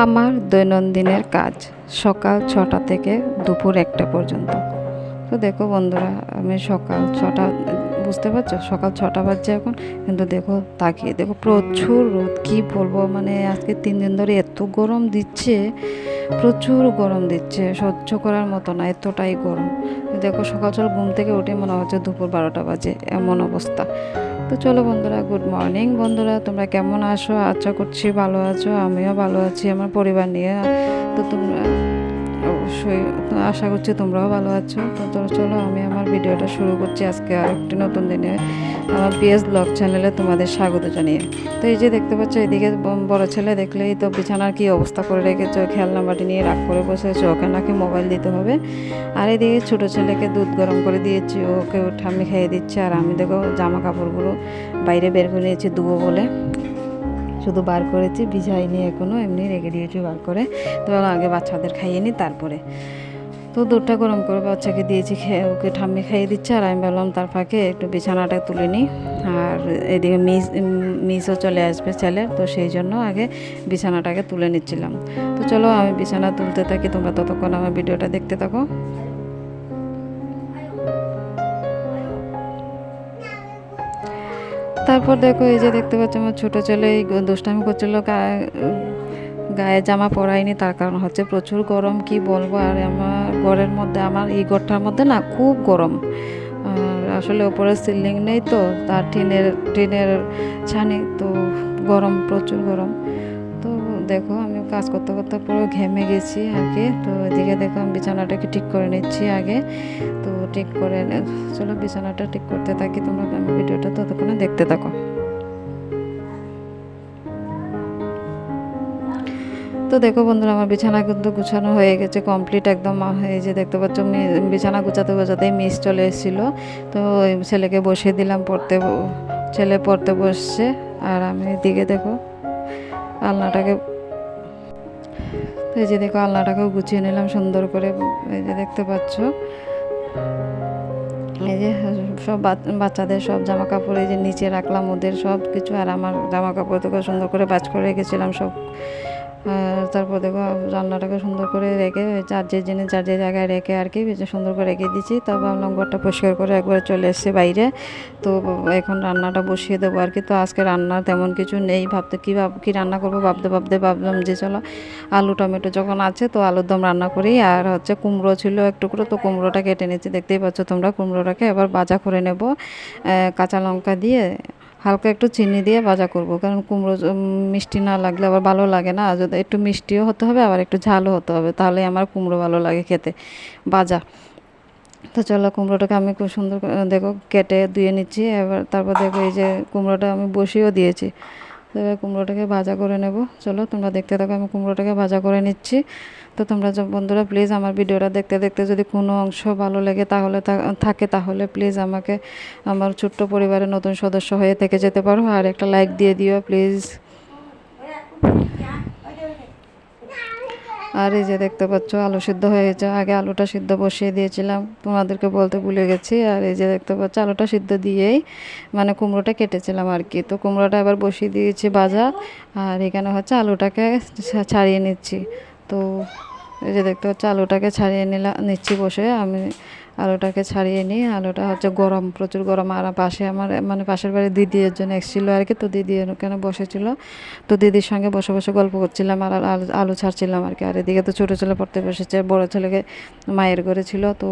আমার দৈনন্দিনের কাজ সকাল ছটা থেকে দুপুর একটা পর্যন্ত। তো দেখো বন্ধুরা, আমি সকাল ছটা, বুঝতে পারছ? সকাল ছটা বাজছে এখন, কিন্তু দেখো তাকিয়ে, দেখো প্রচুর রোদ, কী বলব? মানে আজকে তিন দিন ধরে এত গরম দিচ্ছে, প্রচুর গরম দিচ্ছে, সহ্য করার মতো না, এতটাই গরম। দেখো সকাল সকাল ঘুম থেকে উঠে মনে হচ্ছে দুপুর বারোটা বাজে, এমন অবস্থা। তো চলো বন্ধুরা গুড মর্নিং বন্ধুরা, তোমরা কেমন আছো? আচ্ছা করছি ভালো আছো, আমিও ভালো আছি, আমার পরিবার নিয়ে। তো তোমরা অবশ্যই আশা করছি তোমরাও ভালো আছো। তো চলো, আমি আমার ভিডিওটা শুরু করছি আজকে আর একটি নতুন দিনে। আমার পিএস ব্লগ চ্যানেলে তোমাদের স্বাগত জানিয়ে। তো এই যে দেখতে পাচ্ছ, এদিকে বড় ছেলে দেখলেই তো বিছানার কি অবস্থা করে রেখেছে খেলনা বাটি নিয়ে রাগ করে বসেছে, ওকে নাকি মোবাইল দিতে হবে। আর এদিকে ছোটো ছেলেকে দুধ গরম করে দিয়েছি, ওকে ঠাম্মি খাইয়ে দিচ্ছে, আর আমি দেখো জামা কাপড়গুলো বাইরে বের করে নিয়েছি দুবো বলে। শুধু বার করেছি ভিজাইনি এখনও এমনি রেখে দিয়েছি বার করে। তো আগে বাচ্চাদের খাইয়ে নিই তারপরে। তো দুধটা গরম করে বাচ্চাকে দিয়েছি, খেয়ে ওকে ঠাম্মি খাইয়ে দিচ্ছে, আর আমি বললাম তার ফাঁকে একটু বিছানাটা তুলে নিই আর এদিকে মিস মিসও চলে আসবে ছেলের তো সেই জন্য আগে বিছানাটাকে তুলে নিচ্ছিলাম। তো চলো আমি বিছানা তুলতে থাকি, তোমরা ততক্ষণ আমার ভিডিওটা দেখতে থাকো। তারপর দেখো এই যে দেখতে পাচ্ছ আমার ছোটো ছেলে এই দুষ্টামি করছিল গায়ে গায়ে জামা পরাইনি তার কারণ হচ্ছে প্রচুর গরম, কি বলব? আর আমার ঘরের মধ্যে, আমার এই ঘরটার মধ্যে না খুব গরম। আসলে ওপরে সিলিং নেই তো, তার টিনের টিনের ছানি, তো গরম, প্রচুর গরম। তো দেখো আমি কাজ করতে করতে পুরো ঘেমে গেছি আর কি তো এদিকে দেখো আমি বিছানাটাকে ঠিক করে নিচ্ছি আগে। তো ঠিক করে চলো বিছানাটা ঠিক করতে থাকি, তোমরা ভিডিওটা ততক্ষণে দেখতে থাকো। তো দেখো বন্ধুরা, আমার বিছানা কিন্তু গুছানো হয়ে গেছে কমপ্লিট একদম এই যে দেখতে পাচ্ছ বিছানা গুছাতে গুছাতেই মিস চলে এসেছিল। তো ছেলেকে বসিয়ে দিলাম, পড়তে, ছেলে পড়তে বসছে। আর আমি এদিকে দেখো, আলনাটাকে এই যে দেখো আলনাটাকেও গুছিয়ে নিলাম, সুন্দর করে এই যে দেখতে পাচ্ছ। এই যে সব বাচ- বাচ্চাদের সব জামা কাপড় এই যে নিচে রাখলাম, ওদের সব কিছু আর আমার জামা কাপড় তোকে সুন্দর করে বাজ করে রেখেছিলাম সব। তারপর দেখো রান্নাটাকে সুন্দর করে রেখে যে জিনিস যার যে জায়গায় রেখে আর কি সুন্দর করে রেখে দিচ্ছি তারপর ভাবলাম ঘরটা পরিষ্কার করে একবার চলে এসেছে বাইরে। তো এখন রান্নাটা বসিয়ে দেবো আর কি। তো আজকে রান্না তেমন কিছু নেই, ভাবতে কী ভাব, কী রান্না করব ভাবতে ভাবতে ভাবলাম যে চলো আলু, টমেটো যখন আছে তো আলুর দম রান্না করি। আর হচ্ছে কুমড়ো ছিল একটু করে তো কুমড়োটা কেটে নিচ্ছি দেখতেই পাচ্ছ তোমরা কুমড়োটাকে এবার ভাজা করে নেব কাঁচা লঙ্কা দিয়ে। হালকা একটু চিনি দিয়ে ভাজা করব। কারণ কুমড়ো মিষ্টি না লাগলে আবার ভালো লাগে না। যদি একটু মিষ্টিও হতে হবে, আবার একটু ঝালও হতে হবে তাহলে আমার কুমড়ো ভালো লাগে খেতে। ভাজা। তো চলো কুমড়োটাকে আমি খুব সুন্দর দেখো, কেটে ধুয়ে নিচ্ছি। এবার তারপর দেখো এই যে কুমড়োটা আমি বসিয়েও দিয়েছি। এবার কুমড়োটাকে ভাজা করে নেব। চলো তোমরা দেখতে থাকো, আমি কুমড়োটাকে ভাজা করে নিচ্ছি। তো তোমরা যে বন্ধুরা প্লিজ আমার ভিডিওটা দেখতে দেখতে যদি কোনো অংশ ভালো লাগে তাহলে থাকে তাহলে প্লিজ আমাকে, আমার ছোট্ট পরিবারের নতুন সদস্য হয়ে থেকে যেতে পারো। আর একটা লাইক দিয়ে দিও প্লিজ আর এই যে দেখতে পাচ্ছ, আলু সিদ্ধ হয়ে গেছে। আগে আলুটা সিদ্ধ বসিয়ে দিয়েছিলাম, তোমাদেরকে বলতে ভুলে গেছি। আর এই যে দেখতে পাচ্ছ, আলুটা সিদ্ধ দিয়েই মানে কুমড়োটা কেটেছিলাম আর কি। তো কুমড়োটা এবার বসিয়ে দিয়েছি বাজার, আর এখানে হচ্ছে আলুটাকে ছাড়িয়ে নিচ্ছি। তো এই যে দেখতে পাচ্ছ, আলুটাকে ছাড়িয়ে নিলাম নিচ্ছি বসে। আমি আলুটাকে ছাড়িয়ে নিই আলুটা হচ্ছে গরম, প্রচুর গরম। আর পাশে আমার মানে পাশের বাড়ি দিদি একজন এসেছিল আর কি তো দিদি ওখানে বসেছিল? তো দিদির সঙ্গে বসে বসে গল্প করছিলাম আর আলু ছাড়ছিলাম আর কি আর এদিকে তো ছোটো ছেলে পড়তে বসেছে, বড় ছেলেকে মায়ের ঘরে ছিল, তো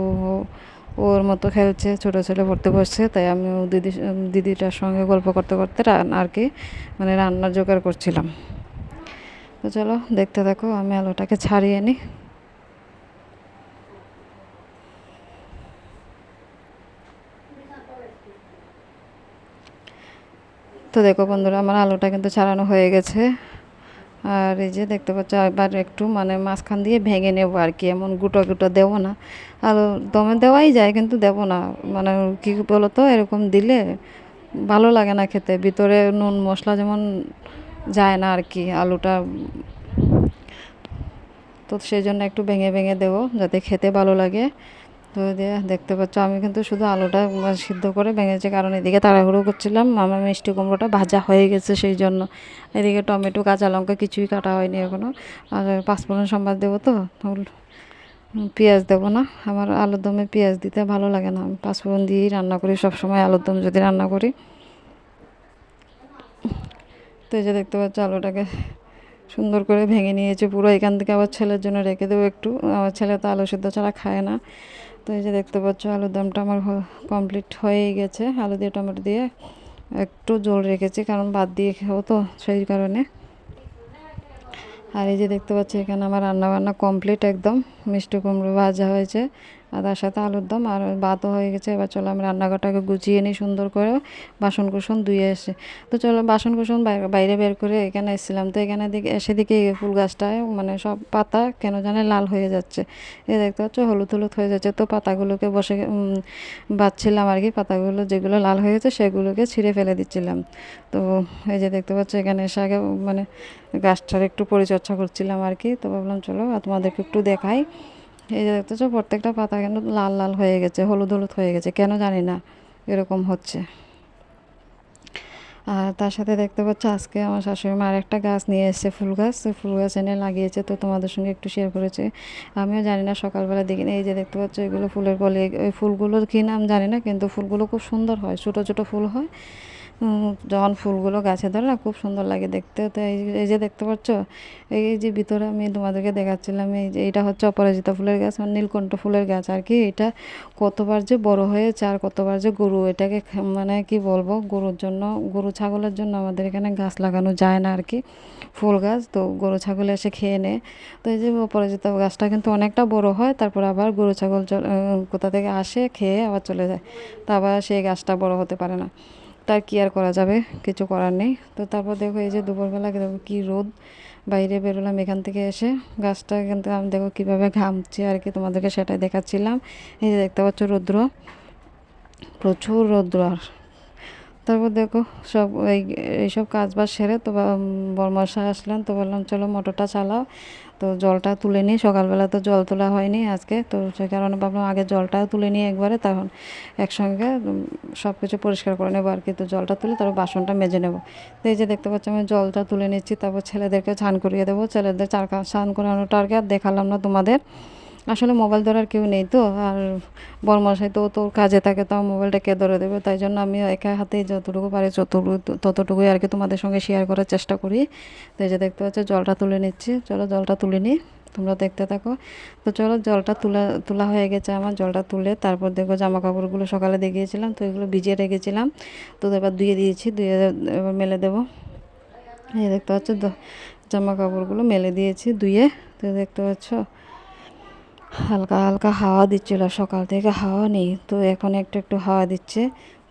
ওর মতো খেলছে, ছোটো ছেলে পড়তে বসছে। তাই আমি দিদি, দিদিটার সঙ্গে গল্প করতে করতে আর কি মানে রান্নার জোগাড় করছিলাম। তো চলো, দেখতে থাকো, আমি আলুটাকে ছাড়িয়ে নিই। তো দেখো বন্ধুরা, আমার আলুটা কিন্তু ছাড়ানো হয়ে গেছে। আর এই যে দেখতে পাচ্ছ এবার একটু মানে মাঝখান দিয়ে ভেঙে নেব আর কি, এমন গুঁটো গুঁটো দেবো না। আলু দমে দেওয়াই যায়, কিন্তু দেবো না। মানে কী বলো তো এরকম দিলে ভালো লাগে না খেতে। ভিতরে নুন মশলা যেমন যায় না আর কি, আলুটা। তো সেই জন্য একটু ভেঙে ভেঙে দেবো, যাতে খেতে ভালো লাগে। তো দিয়ে দেখতে পাচ্ছ, আমি কিন্তু শুধু আলুটা সিদ্ধ করে ভেঙেছি, কারণ এদিকে তাড়াহুড়ো করছিলাম। আমার মিষ্টি কুমড়োটা ভাজা হয়ে গেছে সেই জন্য। এদিকে টমেটো, কাঁচা লঙ্কা কিছুই কাটা হয়নি এখনও আর পাঁচফোড়ন সম্বাদ দেবো তো? পেঁয়াজ দেবো না? আমার আলুর দমে পেঁয়াজ দিতে ভালো লাগে না। আমি পাঁচফোড়ন দিয়েই রান্না করি, সবসময় আলুর দম যদি রান্না করি। তো এই যে দেখতে পাচ্ছ, আলুটাকে সুন্দর করে ভেঙে নিয়েছে পুরো। এখান থেকে আবার ছেলের জন্য রেখে দেবো একটু। আমার ছেলে তো আলু সিদ্ধ ছাড়া খায় না। তো এই যে দেখতে পাচ্ছ, আলুর দমটা আমার কমপ্লিট হয়ে গেছে। আলু দিয়ে টমেটো দিয়ে একটু জল রেখেছি, কারণ বাদ দিয়ে খাব তো, সেই কারণে। আর এই যে দেখতে পাচ্ছি, এখানে আমার রান্না বান্না কমপ্লিট একদম। মিষ্টি কুমড়ো ভাজা হয়েছে। আর তার সাথে আলুর দম আর ভাতও হয়ে গেছে। এবার চলো আমি রান্নাঘরটাকে গুছিয়ে নিই সুন্দর করে। বাসন কুসন ধুয়ে এসে তো চলো বাসন কুসন বাইরে বের করে এখানে এসেছিলাম। তো এখানে দিকে এসে দিকে ফুল গাছটায় মানে সব পাতা কেন জানে লাল হয়ে যাচ্ছে। এ দেখতে পাচ্ছ, হলুদ হলুদ হয়ে যাচ্ছে। তো পাতাগুলোকে বসে বাচ্ছিলাম আর কি। পাতাগুলো যেগুলো লাল হয়ে গেছে, সেগুলোকে ছিঁড়ে ফেলে দিচ্ছিলাম। তো এই যে দেখতে পাচ্ছ, এখানে এসে আগে মানে গাছটার একটু পরিচর্যা করছিলাম আর কি। তো ভাবলাম, চলো তোমাদেরকে একটু দেখাই। এই যে দেখতেছো, প্রত্যেকটা পাতা কেন লাল লাল হয়ে গেছে, হলুদ হলুদ হয়ে গেছে, কেন জানি না এরকম হচ্ছে। আর তার সাথে দেখতে পাচ্ছ, আজকে আমার শাশুড়ি মা একটা গাছ নিয়ে এসেছে, ফুল গাছ। ফুল গাছ এনে লাগিয়েছে, তো তোমাদের সঙ্গে একটু শেয়ার করেছে। আমিও জানি না সকালবেলা দেখিনি এই যে দেখতে পাচ্ছ, এগুলো ফুলের কলি ওই ফুলগুলো কী নাম জানি না, কিন্তু ফুলগুলো খুব সুন্দর হয়, ছোটো ছোটো ফুল হয়। যখন ফুলগুলো গাছে ধরে না খুব সুন্দর লাগে দেখতে। তো এই যে- দেখতে পাচ্ছ, এই যে ভিতরে আমি তোমাদেরকে দেখাচ্ছিলাম, এই যে এটা হচ্ছে অপরাজিতা ফুলের গাছ মানে নীলকণ্ঠ ফুলের গাছ আর কি। এটা কতবার যে বড় হয়েছে আর কতবার যে গরু, এটাকে মানে কি বলব, গরুর জন্য, গরু ছাগলের জন্য আমাদের এখানে গাছ লাগানো যায় না আর কি, ফুল গাছ। তো গরু ছাগল এসে খেয়ে নেয় তো এই যে অপরাজিতা গাছটা কিন্তু অনেকটা বড় হয়, তারপর আবার গরু ছাগল কোথা থেকে আসে, খেয়ে আবার চলে যায়। তো আবার সেই গাছটা বড় হতে পারে না। তার কি আর করা যাবে, কিছু করার নেই। তো তারপর দেখো এই যে দুপুরবেলা দেখো কি রোদ। বাইরে বেরোলাম এখান থেকে এসে গাছটা এখান থেকে আমি দেখো কীভাবে ঘামছে আর কি তোমাদেরকে সেটাই দেখাচ্ছিলাম। এই যে দেখতে পাচ্ছ রৌদ্র, প্রচুর রৌদ্র। আর তারপর দেখো সব এই, এইসব কাজ বাজ সেরে তো বরমশা আসলেন তো বললাম, চলো মোটরটা চালাও। তো জলটা তুলে নিই সকালবেলা তো জল তোলা হয়নি আজকে, তো সে কারণে ভাবলাম আগে জলটাও তুলে নিই একবারে, তখন একসঙ্গে সব কিছু পরিষ্কার করে নেব আর কি। তো জলটা তুলে তারপর বাসনটা মেজে নেব। তো এই যে দেখতে পাচ্ছি আমি জলটা তুলে নিচ্ছি, তারপর ছেলেদেরকে স্নান করিয়ে দেবো। ছেলেদের চার স্নান করানোটা আর কি আর দেখালাম না তোমাদের। আসলে মোবাইল ধরার কেউ নেই তো, আর বরমশাই তো তোর কাজে থাকে তো মোবাইলটা কে ধরে দেবে? তাই জন্য আমি একা হাতে যতটুকু পারি যতটুকু, ততটুকুই আর কি তোমাদের সঙ্গে শেয়ার করার চেষ্টা করি। তো এই যে দেখতে পাচ্ছ, জলটা তুলে নিচ্ছি। চলো জলটা তুলে নিই, তোমরা দেখতে থাকো। তো চলো জলটা তোলা তোলা হয়ে গেছে আমার, জলটা তুলে তারপর দেখো জামা কাপড়গুলো সকালে দেখিয়েছিলাম, তো এগুলো ভিজিয়ে রেখেছিলাম। তো এবার ধুয়ে দিয়েছি, ধুয়ে এবার মেলে দেবো। এই দেখতে পাচ্ছ জামা কাপড়গুলো মেলে দিয়েছি ধুয়ে। তো দেখতে পাচ্ছ হালকা হালকা হাওয়া দিচ্ছিল, সকাল থেকে হাওয়া নেই। তো এখন একটু একটু হাওয়া দিচ্ছে,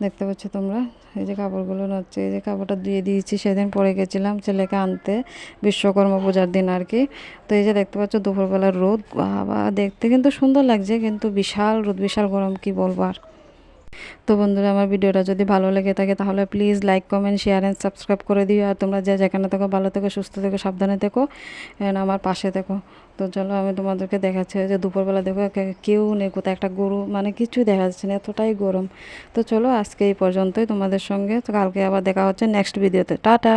দেখতে পাচ্ছ তোমরা? এই যে কাপড়গুলো নড়ছে, এই যে কাপড়টা দিয়ে দিয়েছি, সেদিন পরে গেছিলাম ছেলেকে আনতে, বিশ্বকর্মা পূজার দিন আর কি। তো এই যে দেখতে পাচ্ছ দুপুরবেলার রোদ, বাবা, দেখতে কিন্তু সুন্দর লাগছে, কিন্তু বিশাল রোদ, বিশাল গরম, কি বলব আর? তো বন্ধুরা, আমার ভিডিওটা যদি ভালো লেগে থাকে, তাহলে please like comment share and subscribe করে দিও। আর তোমরা যে যেখানে থেকো, ভালো থেকো, সুস্থ থেকো, সাবধানে থেকো অ্যান্ড আমার পাশে থেকো। তো চলো, আমি তোমাদেরকে দেখাচ্ছি যে দুপুরবেলা দেখো কেউ নেই কোথাও একটা গরু মানে কিছুই দেখা যাচ্ছে না, এতটাই গরম। তো চলো, আজকে এই পর্যন্তই তোমাদের সঙ্গে। তো কালকে আবার দেখা হচ্ছে নেক্সট ভিডিওতে টাটা!